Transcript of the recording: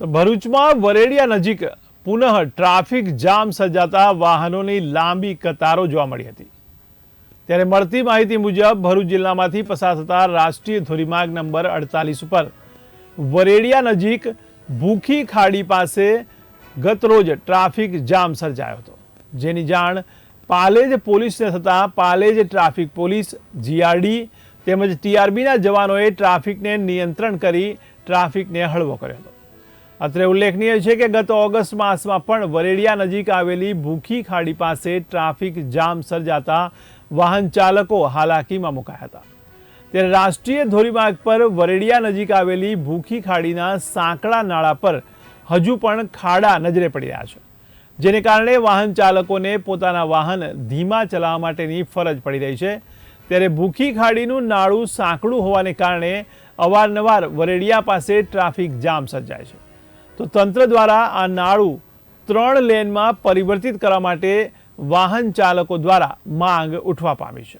તો ભરૂચમાં વરેડિયા નજીક પુનઃ ટ્રાફિક જામ સર્જાતા વાહનોની લાંબી કતારો જોવા મળી હતી. ત્યારે મળતી માહિતી મુજબ ભરૂચ જિલ્લામાંથી પસાર થતા રાષ્ટ્રીય ધોરીમાર્ગ નંબર અડતાલીસ ઉપર વરેડિયા નજીક ભૂખી ખાડી પાસે ગતરોજ ટ્રાફિક જામ સર્જાયો હતો. જેની જાણ પાલેજ પોલીસને થતાં પાલેજ ટ્રાફિક પોલીસ, જીઆરડી તેમજ ટીઆરબીના જવાનોએ ટ્રાફિકને નિયંત્રણ કરી ટ્રાફિકને હળવો કર્યો હતો. અત્રે ઉલ્લેખનીય છે કે ગત ઓગસ્ટ માસમાં પણ વરેડિયા નજીક આવેલી ભૂખી ખાડી પાસે ટ્રાફિક જામ સર્જાતા વાહન ચાલકો હાલાકીમાં મુકાયા હતા. ત્યારે રાષ્ટ્રીય ધોરીમાર્ગ પર વરેડિયા નજીક આવેલી ભૂખી ખાડીના સાંકડા નાળા પર હજુ પણ ખાડા નજરે પડી રહ્યા છે, જેને કારણે વાહન ચાલકોને પોતાના વાહન ધીમા ચલાવવા માટેની ફરજ પડી રહી છે. ત્યારે ભૂખી ખાડીનું નાળું સાંકડું હોવાને કારણે અવારનવાર વરેડિયા પાસે ટ્રાફિક જામ સર્જાય છે. તો તંત્ર દ્વારા આ નાળું ત્રણ લેનમાં પરિવર્તિત કરવા માટે વાહન ચાલકો દ્વારા માંગ ઉઠવા પામી છે.